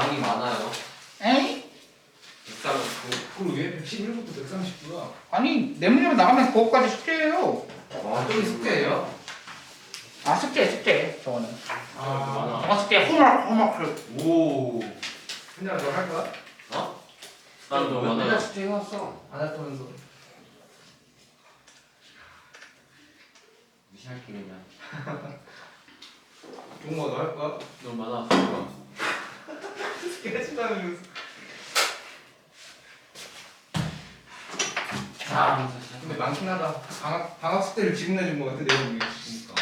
양이 많아요? 에이? 139. 그러게 111부터 139야. 아니 내 문제만 나가면 그거까지 숙제예요 와, 저기 숙제예요? 아 숙제 숙제 저거는 아. 저거 숙제 홈워크 홈워크 오. 근데 너할 거야? 어? 난 너무 많아요. 숙제 해왔어. 안 했다면서. 무시할게 그냥. 종모가 너할 거야? 너무 많아. 자, 근데 많긴 하다. 방학 방학 숙제를 지금 내준 거 같아 내용이 보니까.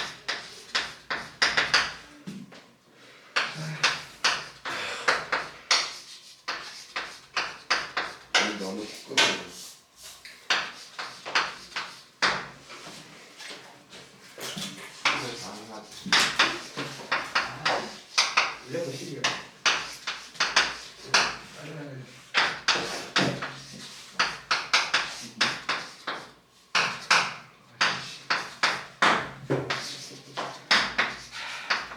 여기 너무 시끄러워. 이거 안 맞지. 원래도 10이야.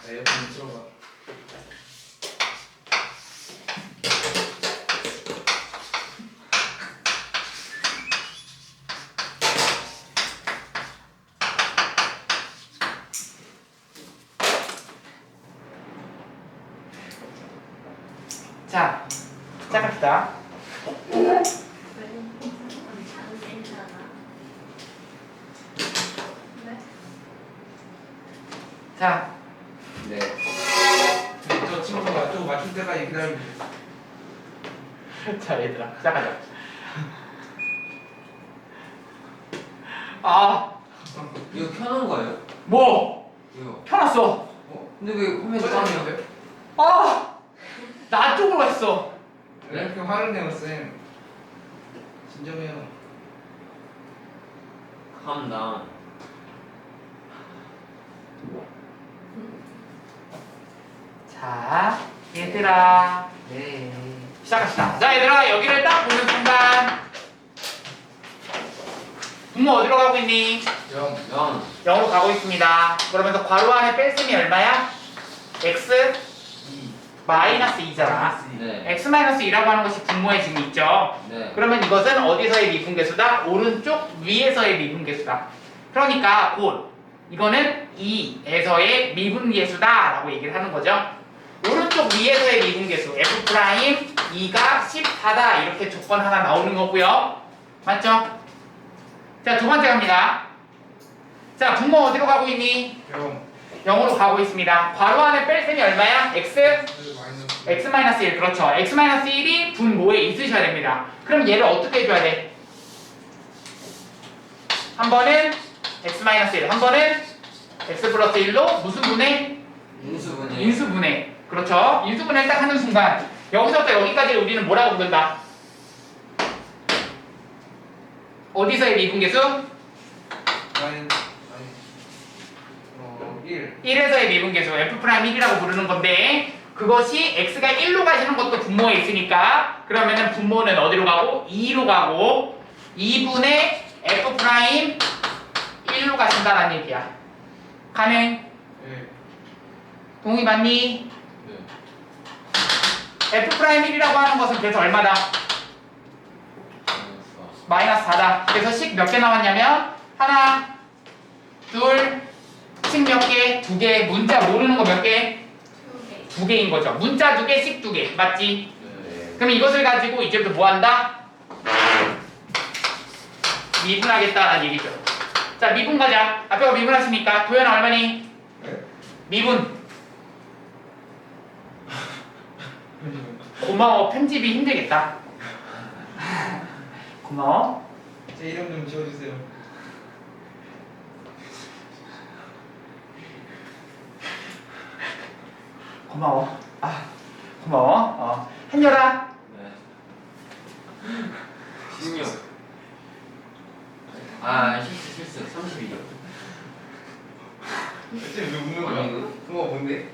에어컨 들어가. 자 시작합시다 자 네. 저 친구가 또 맞출 때까지 기다리고 자 얘들아 시작하자 아 이거 켜놓은 거예요? 뭐? 이거. 켜놨어 근데 왜 화면이? 꺼졌는데? 아! 나 쪽으로 했어 왜 이렇게 화를 내요 쌤? 진정해요. Calm down. 자 얘들아 네 시작합시다 자 얘들아 여기를 딱 보는 순간 분모 어디로 가고 있니? 영. 영. 0으로 가고 있습니다 그러면서 괄호 안에 뺄셈이 얼마야? x 이. 마이너스 2잖아 네. x 마이너스 2라고 하는 것이 분모의 증이 있죠 네. 그러면 이것은 어디서의 미분계수다? 오른쪽 위에서의 미분계수다. 그러니까 곧 이거는 2에서의 미분계수다 라고 얘기를 하는 거죠. 오른쪽 위에서의 미분계수 f 프라임 2가 14다 이렇게 조건 하나 나오는 거고요. 맞죠? 자, 두 번째 갑니다. 자, 분모 어디로 가고 있니? 영. 0으로 가고 있습니다. 괄호 안에 뺄셈이 얼마야? x 그 마이너스. X-1 그렇죠. x-1이 분모에 있으셔야 됩니다. 그럼 얘를 어떻게 해줘야 돼? 한 번은 x-1, 한 번은 x 플러스 1로 무슨 분해? 인수분해. 인수분해. 그렇죠. 인수분해를 딱 하는 순간 여기서부터 여기까지를 우리는 뭐라고 부른다? 어디서의 미분계수? 마이너스. 아니. 어 1. 1에서의 미분계수 f'1이라고 부르는 건데 그것이 x가 1로 가시는 것도 분모에 있으니까 그러면은 분모는 어디로 가고 2로 가고 2분의 f' 1로 가신다는 얘기야. 가능? 네. 동의 맞니? 네. f' 1이라고 하는 것은 그래서 얼마다? 마이너스 마이너스 4다. 그래서 식 몇 개 나왔냐면 하나, 둘, 식 몇 개, 두 개, 문자 모르는 거? 두 개인 거죠. 문자 두 개, 식 두 개. 맞지? 네. 그럼 이것을 가지고 이제부터 뭐 한다? 미분하겠다라는 얘기죠. 자, 미분 가자. 앞에가 미분하시니까 도현아 얼마니? 네? 미분. 고마워. 편집이 힘들겠다. 고마워. 제 이름 좀 지워주세요. 고마워. 아, 고마워. 어. 한여라. 네. 시승용. 아 실수 실수 32. 어째 웃는 거야? 그거 뭔데?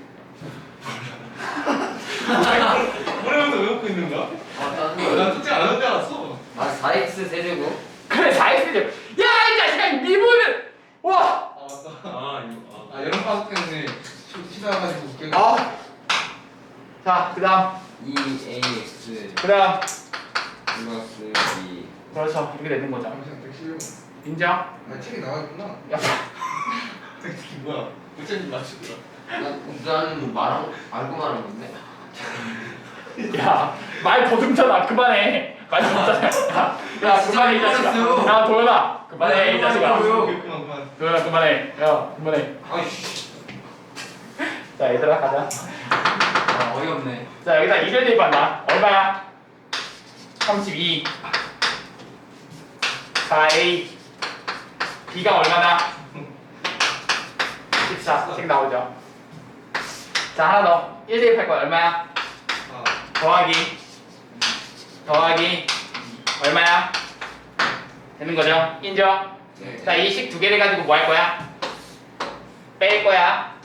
모르면서 왜 웃고 있는 거야? 아 짜증나. 솔직히 안 웃는 줄 알았어. 아 4x 세제곱. 그래 잘했어. 야, 이 자식아, 니 보면 와. 아 맞다. 아 이거. 아, 아 여름 방학 때문에 쉬다가지고 웃겨. 아, 자, 그 다음, 2ax 그 다음. 플러스 2 그렇죠. 이렇게 되는 거죠. 잠시만 백실용 인정? 아 책이 나와있구나 야, 이게 뭐야 어쩐지 맞추더라 난 말한 알고 말한 건데 야, 말 더듬잖아. 그만해. 말 더듬잖아. 야, 야, 그만해, 이 자식아. 야, 도현아. 그만해, 이 자식아. 뭐요? 그만 그만 도현아, 그만해. 야, 그만해. 아이씨 자, 얘들아, 가자. 아 어이없네 자, 여기다 1을 대입한다. 얼마야? 32. 4a. b가 얼마나? 14. 책 나오죠. 자, 하나 더. 1 대입할 거야. 얼마야? 아 더하기 더하기 얼마야? 되는 거죠? 인정? 네. 자, 이 식 두 개를 가지고 뭐 할 거야? 뺄 거야.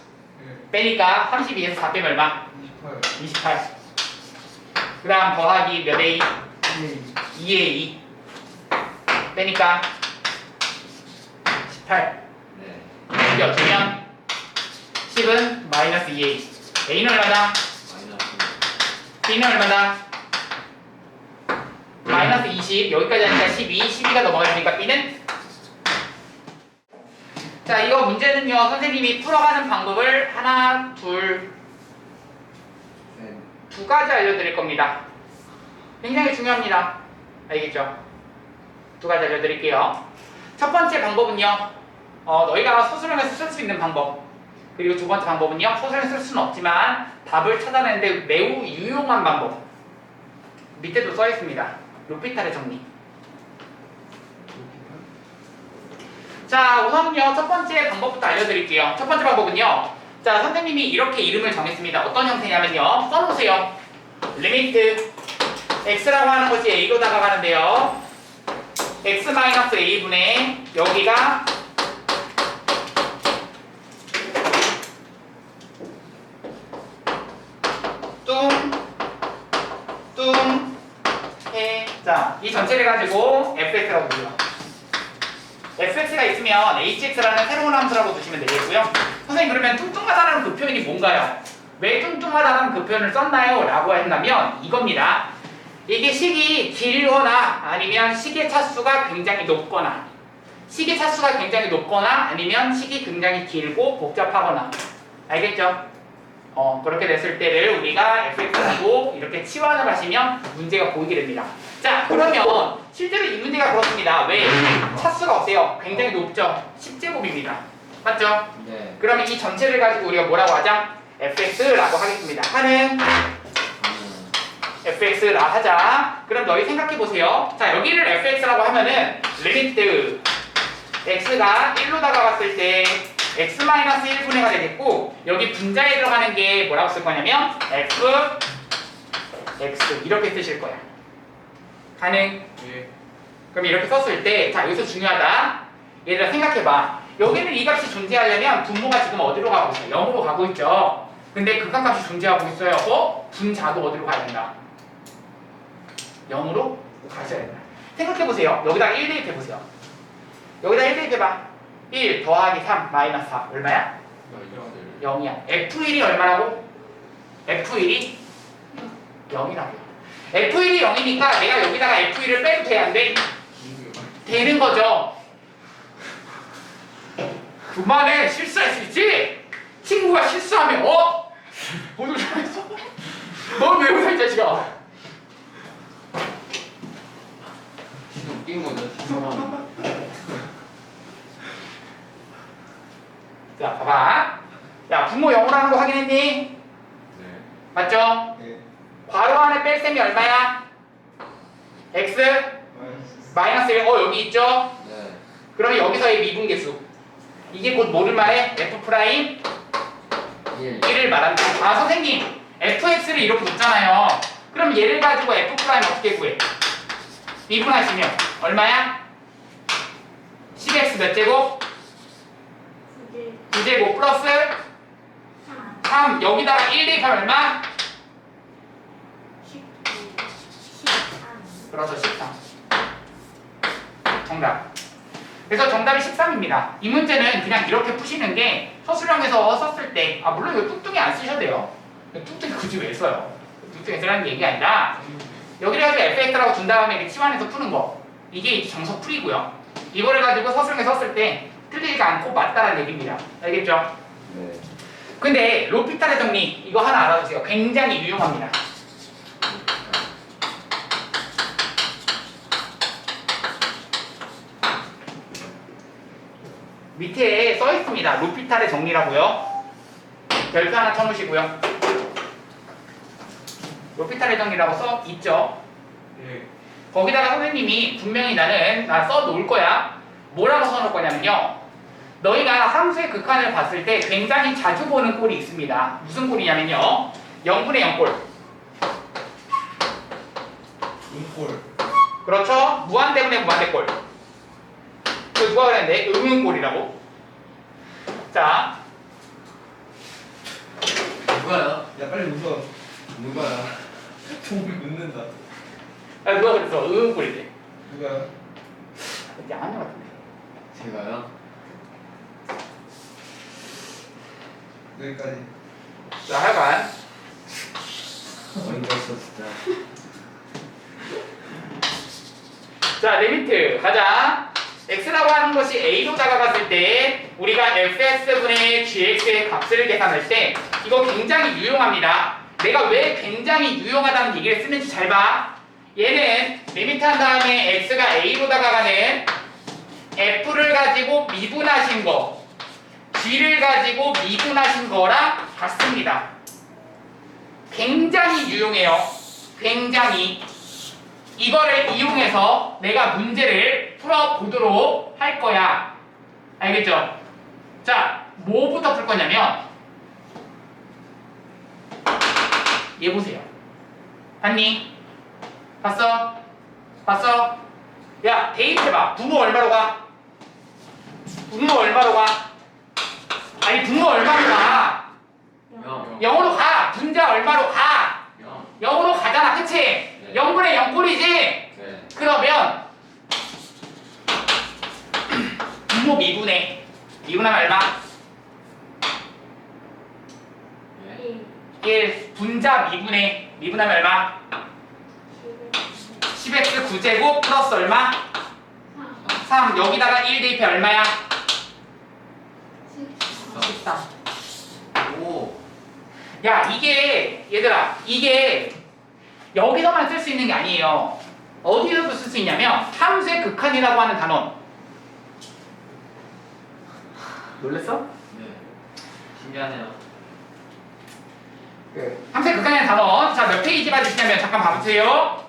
네. 빼니까 32에서 4 빼면 얼마? 28 28. 그 다음 더하기 몇 A? 2에 2. 빼니까 18. 네 이게 어쩌면 10은 마이너스 2A. A는 얼마다? B는 얼마다? 마이너스 20 여기까지 하니까 12 12가 넘어가니까 B는 자 이거 문제는요 선생님이 풀어가는 방법을 하나 둘 두셋 가지 알려드릴 겁니다. 굉장히 중요합니다. 알겠죠? 두 가지 알려드릴게요. 첫 번째 방법은요 어, 너희가 소수령에서 쓸 수 있는 방법 그리고 두 번째 방법은요 소수령 쓸 수는 없지만 답을 찾아내는데 매우 유용한 방법. 밑에도 써 있습니다. 루피탈의 정리. 자 우선은요 첫 번째 방법부터 알려드릴게요. 첫 번째 방법은요 자 선생님이 이렇게 이름을 정했습니다 어떤 형태냐면요 써놓으세요 리미트 x라고 하는 것이 a로 다가가는데요 x-a분의 여기가 뚱, 뚱, 해. 자, 이 전체를 가지고 fx라고 불러. fx가 있으면 hx라는 새로운 함수라고 두시면 되겠고요. 선생님 그러면 뚱뚱하다는 그 표현이 뭔가요? 왜 뚱뚱하다는 그 표현을 썼나요? 라고 한다면 이겁니다. 이게 식이 길거나 아니면 식의 차수가 굉장히 높거나 식의 차수가 굉장히 높거나 아니면 식이 굉장히 길고 복잡하거나 알겠죠? 어 그렇게 됐을 때를 우리가 fx하고 이렇게 치환을 하시면 문제가 보이게 됩니다. 자 그러면 실제로 이 문제가 그렇습니다. 왜? 차수가 어때요? 굉장히 높죠? 10제곱입니다. 맞죠? 네 그러면 이 전체를 가지고 우리가 뭐라고 하자? fx라고 하겠습니다. 하는 저는 fx라 하자. 그럼 너희 생각해 보세요. 자 여기를 fx라고 하면은 리미트 x가 1로 다가갔을 때 x-1분의가 되겠고 여기 분자에 들어가는 게 뭐라고 쓸 거냐면 f x 이렇게 쓰실 거야. 가능? 예 그럼 이렇게 썼을 때, 자, 여기서 중요하다. 얘들아, 생각해봐. 여기는 이 값이 존재하려면 분모가 지금 어디로 가고 있어요? 0으로 가고 있죠. 근데 극한값이 존재하고 있어요. 어? 분자도 어디로 가야 된다? 0으로 가셔야 된다. 생각해보세요. 여기다 1 대입해보세요. 여기다 1 대입해봐. 1 더하기 3 마이너스 4. 얼마야? 야 이런 0이야. F1이 얼마라고? F1이 0이라고요. F1이 0이니까 내가 여기다가 F1을 빼도 돼, 안 돼? 되는 거죠. 그만해 실수할 수 있지. 친구가 실수하면 어? 오늘 잘했어. 넌왜 웃어 이 자식아? 진짜 웃긴 거죠 죄송합니다 자 봐봐. 야 분모 0으로 하는 거 확인했니? 네 맞죠? 예 괄호 안에 뺄셈이 얼마야? x 마이너스 1. 어 여기 있죠? 네 그러면 여기서의 미분계수. 이게 곧 뭐를 말해? f 프라임 1 1을 말한다. 아 선생님 fx를 이렇게 놓잖아요. 그럼 얘를 가지고 f 프라임 어떻게 구해? 미분하시면 얼마야? 10 10x 몇 제곱? 이제 9제곱 플러스 하나 3 여기다가 1 대입하면 얼마? 19 13 그래서 13 정답 그래서 정답이 13입니다. 이 문제는 그냥 이렇게 푸시는 게 서술형에서 썼을 때 아 물론 이거 뚱뚱이 안 쓰셔도 돼요. 뚱뚱이 굳이 왜 써요? 뚱뚱이 쓰라는 얘기 아니라 여기를 가지고 fx라고 준 다음에 치환해서 푸는 거. 이게 정석 풀이고요. 이거를 가지고 서술형에 썼을 때 틀리지 않고 맞다라는 얘기입니다. 알겠죠? 네. 근데 로피탈의 정리 이거 하나 알아두세요. 굉장히 유용합니다 밑에 써 있습니다. 루피탈의 정리라고요. 별표 하나 쳐놓으시고요. 루피탈의 정리라고 써 있죠. 예. 거기다가 선생님이 분명히 나는 나 써 놓을 거야. 뭐라고 써 놓을 거냐면요. 너희가 함수의 극한을 봤을 때 굉장히 자주 보는 꼴이 있습니다. 무슨 꼴이냐면요. 0분의 0꼴. 인골. 그렇죠? 무한 때문에 무한대 꼴. 그 누가 그랬는데 응응꼴이라고. 자, 누가요? 야 빨리 웃어. 누가야? 종이 웃는다. 아, 누가 그랬어? 응응꼴이래. 누가야? 야한 것 같은데. 제가요? 여기까지. 자, 하여간 어이가 없어 진짜. 자, 리미트 가자. X라고 하는 것이 a로 다가갔을 때 우리가 fx분의 gx의 값을 계산할 때 이거 굉장히 유용합니다. 내가 왜 굉장히 유용하다는 얘기를 쓰는지 잘 봐. 얘는 리미트 한 다음에 x가 a로 다가가는 f를 가지고 미분하신 거 g를 가지고 미분하신 거랑 같습니다. 굉장히 유용해요. 굉장히 이거를 이용해서 내가 문제를 풀어보도록 할 거야. 알겠죠? 자, 뭐부터 풀 거냐면 얘 보세요. 봤니? 봤어? 봤어? 야, 대입해봐. 부모 얼마로 가? 부모 얼마로 가? 아니, 부모 얼마로 가? 영. 0으로 가. 분자 얼마로 가? 영. 0으로 가잖아. 그치? 0분의 0꼴이지? 네. 그러면 분모 미분해 미분하면 얼마? 예. 1 1 분자 미분해 미분하면 얼마? 10x 9제곱 플러스 얼마? 3 여기다가 1 대입해 얼마야? 14 오. 야 이게 얘들아 이게 여기서만 쓸 수 있는 게 아니에요 어디서도 쓸 수 있냐면 함수의 극한이라고 하는 단원 놀랬어? 네. 신기하네요. 함수의 극한이라는 단원 자몇 페이지 봐주시냐면 잠깐 봐보세요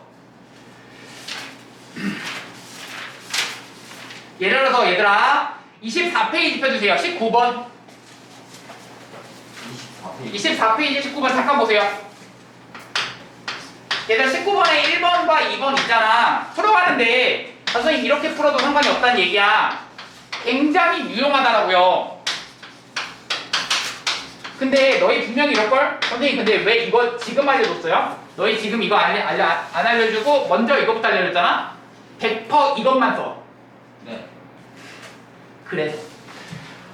예를 들어서 얘들아 24페이지 펴주세요 19번 24페이지. 24페이지 19번 잠깐 보세요 얘들아 19번에 1번과 2번 있잖아 풀어가는데 선생님 이렇게 풀어도 상관이 없다는 얘기야 굉장히 유용하다라고요 근데 너희 분명히 이럴걸? 선생님 근데 왜 이거 지금 알려줬어요? 너희 지금 이거 알려, 알려, 안 알려주고 먼저 이거부터 알려줬잖아? 100% 이것만 써 네. 그래서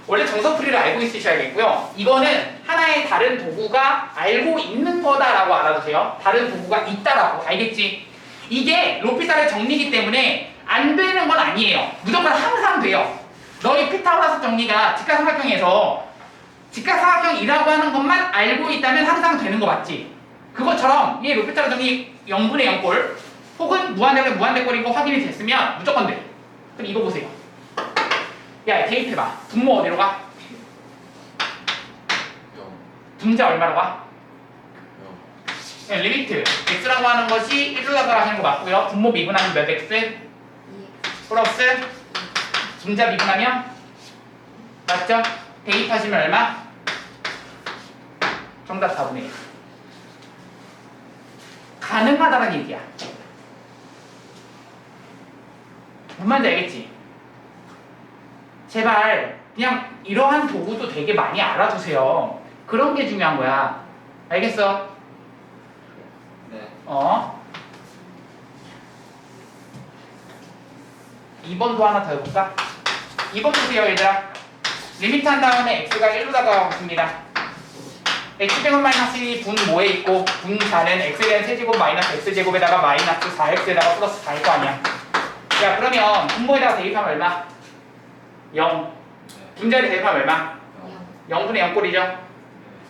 원래 정석풀이를 알고 있으셔야겠고요. 이거는 하나의 다른 도구가 알고 있는 거다라고 알아두세요. 다른 도구가 있다라고 알겠지? 이게 로피탈의 정리이기 때문에 안 되는 건 아니에요. 무조건 항상 돼요. 너희 피타고라스 정리가 직각삼각형에서 직각삼각형이라고 하는 것만 알고 있다면 항상 되는 거 맞지? 그것처럼 얘 로피탈의 정리 0분의 0꼴 혹은 무한대꼴 무한대꼴인 거 확인이 됐으면 무조건 돼. 그럼 이거 보세요. 야, 대입해봐. 분모 어디로 가? 영. 분자 얼마로 가? 영. 네, 리미트. x라고 하는 것이 1로 다가가는 거 맞고요. 분모 미분하면 몇 x? 플러스 분자 미분하면 맞죠? 대입하시면 얼마? 정답 4분의 1. 가능하다는 얘기야. 뭔 말인지 알겠지? 제발 그냥 이러한 도구도 되게 많이 알아두세요. 그런 게 중요한 거야. 알겠어? 네. 어? 2번도 하나 더 해볼까? 2번 보세요 얘들아 리미트 한 다음에 x가 1로 다가옵니다 x제곱 마이너스 2분 뭐에 있고 분 4는 x에 대한 세제곱 마이너스 x제곱에다가 마이너스 4x에다가 플러스 4일 거 아니야 야 그러면 분모에다가 대입하면 얼마? 0 분자리 대입하면 얼마? 0분의 0꼴이죠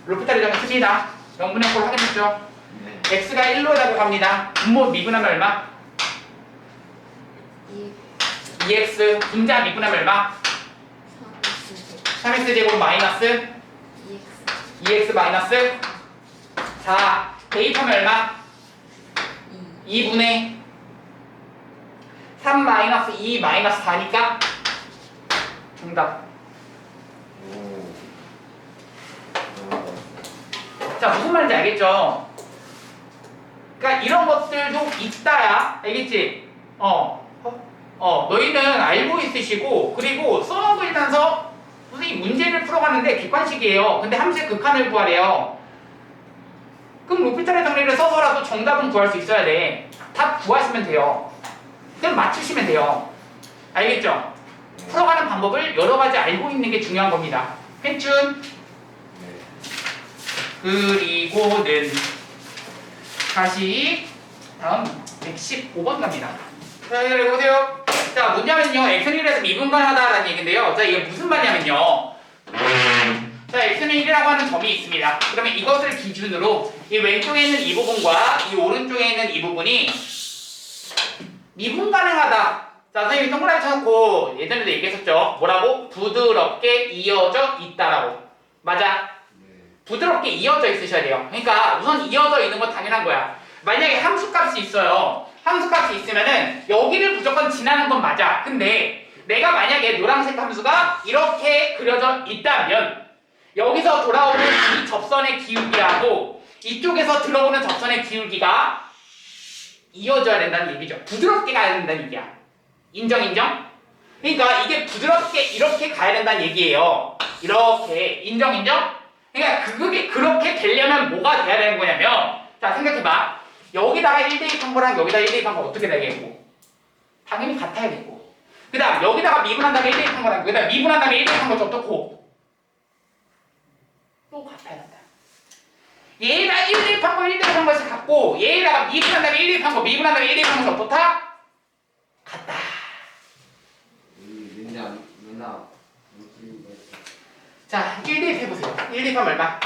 루프타리 점을 씁니다 0분의 0꼴 확인했죠? 네. x가 1로 다가 갑니다 분모 미분하면 얼마? 이 2x 분자 미분하면 얼마? 3x 3x 제곱 마이너스 2x 2x 마이너스 4 대입하면 얼마? 2 2분의 3 마이너스 2 마이너스 4니까 정답 오. 자 무슨 말인지 알겠죠? 그러니까 이런 것들도 있다야 알겠지? 어, 어, 어 너희는 알고 있으시고 그리고 써먹으면서 선생님 문제를 풀어가는데 객관식이에요 근데 함수의 극한을 구하래요 그럼 루피탈의 정리를 써서라도 정답은 구할 수 있어야 돼 답 구하시면 돼요 그럼 맞추시면 돼요 알겠죠? 풀어가는 방법을 여러 가지 알고 있는 게 중요한 겁니다 펜춘 네. 그리고는 다시 다음 115번 갑니다. 자, 여기 보세요. 자, 뭐냐면요. x는 1에서 미분간하다라는 얘기인데요. 자, 이게 무슨 말이냐면요. 자, x는 1이라고 하는 점이 있습니다. 그러면 이것을 기준으로 이 왼쪽에 있는 이 부분과 이 오른쪽에 있는 이 부분이 미분 가능하다. 자, 선생님이 동그라미 쳐놓고 예전에도 얘기했었죠. 뭐라고? 부드럽게 이어져 있다라고. 맞아. 네. 부드럽게 이어져 있으셔야 돼요. 그러니까 우선 이어져 있는 건 당연한 거야. 만약에 함수값이 있어요. 함수값이 있으면은 여기를 무조건 지나는 건 맞아. 근데 내가 만약에 노란색 함수가 이렇게 그려져 있다면 여기서 돌아오는 이 접선의 기울기하고 이쪽에서 들어오는 접선의 기울기가 이어져야 된다는 얘기죠. 부드럽게 가야 된다는 얘기야. 인정 인정? 그러니까 이게 부드럽게 이렇게 가야 된다는 얘기예요. 이렇게 인정 인정? 그러니까 그게 그렇게 되려면 뭐가 돼야 되는 거냐면 자 생각해봐 여기다가 1 대입한 거랑 여기다 1 대입한 거 어떻게 되겠고 당연히 같아야겠고 그 다음 여기다가 미분한 다음에 1 대입한 거랑 여기다 미분한 다음에 1 대입한 것도 어떻고 또 같아야 된다 얘가 1 대입한 거1 대입한 것이 같고 얘에다가 미분한 다음에 1 대입한 거 미분한 다음에 1 대입한 것이 어떻다? 같다. 자, 1 대입해보세요. 1 대입하면 얼마?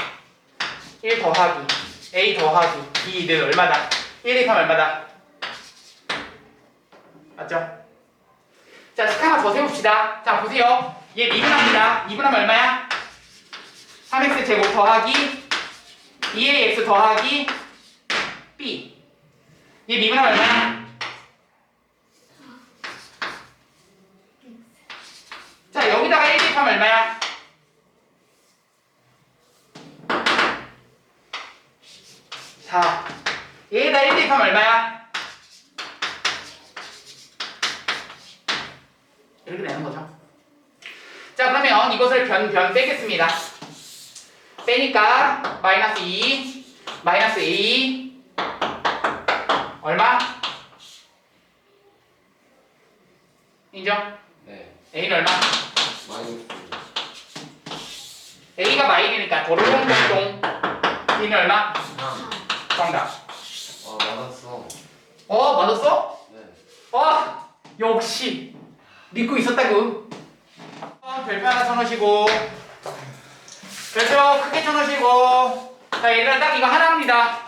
1 더하기 A 더하기 B는 얼마다? 1 대입하면 얼마다? 맞죠? 자, 식 하나 더 세웁시다. 자, 보세요. 얘 미분합니다. 미분하면 얼마야? 3x 제곱 더하기 2ax 더하기 b 얘 미분하면 얼마야? 자, 여기다가 1 대입하면 얼마야? 자, 얘에다 1 대입하면 얼마야? 이렇게 되는 거죠. 자, 그러면 이것을 변, 변 빼겠습니다. 빼니까 마이너스 2, 마이너스 A 얼마? 인정? 네. A는 얼마? 마이너스. A가 마이너니까 도로롱동동 B는 얼마? 3 정답. 아 맞았어. 어, 맞았어? 네. 와 역시 믿고 있었다고 어, 별표 하나 쳐놓으시고 별표 크게 쳐놓으시고. 자 얘들아 딱 이거 하나입니다.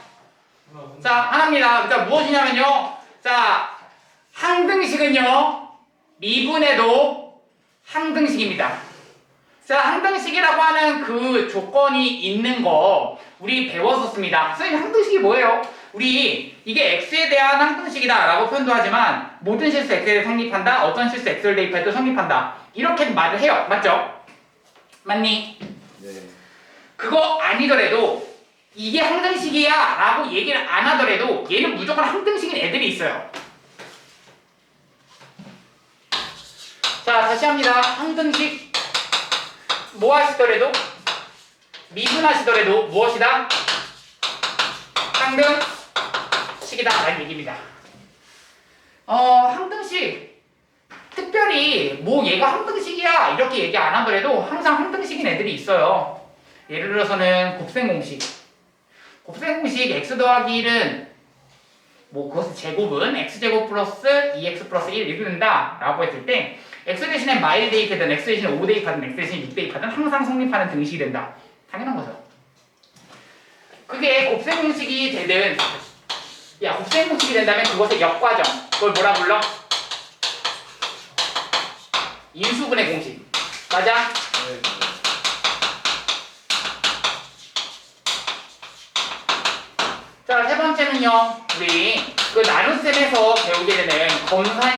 자 하나입니다. 자 무엇이냐면요. 자 항등식은요 미분에도 항등식입니다. 자 항등식이라고 하는 그 조건이 있는 거 우리 배웠었습니다. 선생님 항등식이 뭐예요? 우리 이게 x에 대한 항등식이다 라고 표현도 하지만 모든 실수 x에 성립한다 어떤 실수 x를 대입해도 성립한다 이렇게 말을 해요 맞죠? 맞니? 네. 그거 아니더라도 이게 항등식이야 라고 얘기를 안 하더라도 얘는 무조건 항등식인 애들이 있어요 자 자, 다시 합니다. 항등식 뭐 하시더라도 미분하시더라도 무엇이다? 항등 식이다 라는 얘기입니다. 어, 항등식 특별히 뭐 얘가 항등식이야 이렇게 얘기 안 하더라도 항상 항등식인 애들이 있어요. 예를 들어서는 곱셈 공식. 곱셈 공식 x 더하기 1은 뭐 그것의 제곱은 x제곱 플러스 2x 플러스 1 이렇게 된다 라고 했을 때 x 대신에 마일 대입하든 x 대신에 5 대입하든 x 대신에 6 대입하든 항상 성립하는 등식이 된다 당연한 거죠 그게 곱셈 공식이 되든 야 곱셈 공식이 된다면 그것의 역과정 그걸 뭐라 불러? 인수분해 공식 맞아? 네. 자세 번째는요 우리 그 나눗셈에서 배우게 되는 검사